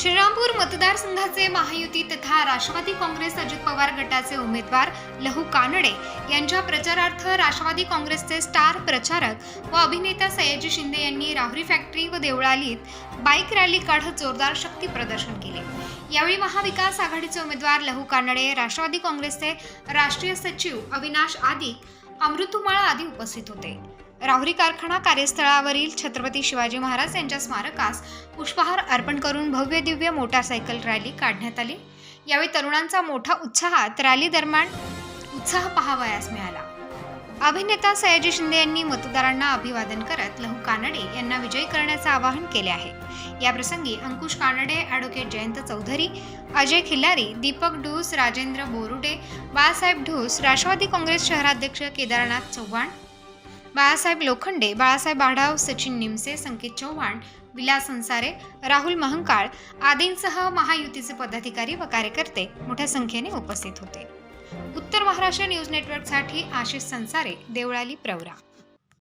श्रीरामपूर मतदारसंघाचे महायुती तथा राष्ट्रवादी काँग्रेस अजित पवार गटाचे उमेदवार लहू कानडे यांच्या प्रचारार्थ राष्ट्रवादी काँग्रेसचे स्टार प्रचारक व अभिनेता सयाजी शिंदे यांनी राहुरी फॅक्टरी व देवळालीत बाईक रॅली काढत जोरदार शक्ती प्रदर्शन केले. यावेळी महाविकास आघाडीचे उमेदवार लहू कानडे राष्ट्रवादी काँग्रेसचे राष्ट्रीय सचिव अविनाश आदिक अमृतुमाळ आदी उपस्थित होते. राहुरी कारखाना कार्यस्थळावरील छत्रपती शिवाजी महाराज यांच्या स्मारकास पुष्पहार अर्पण करून भव्य दिव्य मोटारसायकल रॅली काढण्यात आली. यावेळी तरुणांचा मोठा उत्साहात रॅली दरम्यान उत्साह पाहावयास मिळाला. अभिनेता सयाजी शिंदे यांनी मतदारांना अभिवादन करत लहू कानडे यांना विजयी करण्याचं आवाहन केले आहे. याप्रसंगी अंकुश कानडे ॲडव्होकेट जयंत चौधरी अजय खिल्लारी दीपक ढूस राजेंद्र बोरुडे बाळासाहेब ढूस राष्ट्रवादी काँग्रेस शहराध्यक्ष केदारनाथ चव्हाण बाळासाहेब लोखंडे बाळासाहेब आढाव सचिन निमसे संकेत चव्हाण विलास संसारे राहुल महंकाळ आदींसह महायुतीचे पदाधिकारी व कार्यकर्ते मोठ्या संख्येने उपस्थित होते. उत्तर महाराष्ट्र न्यूज नेटवर्कसाठी आशिष संसारे देवळाली प्रवरा.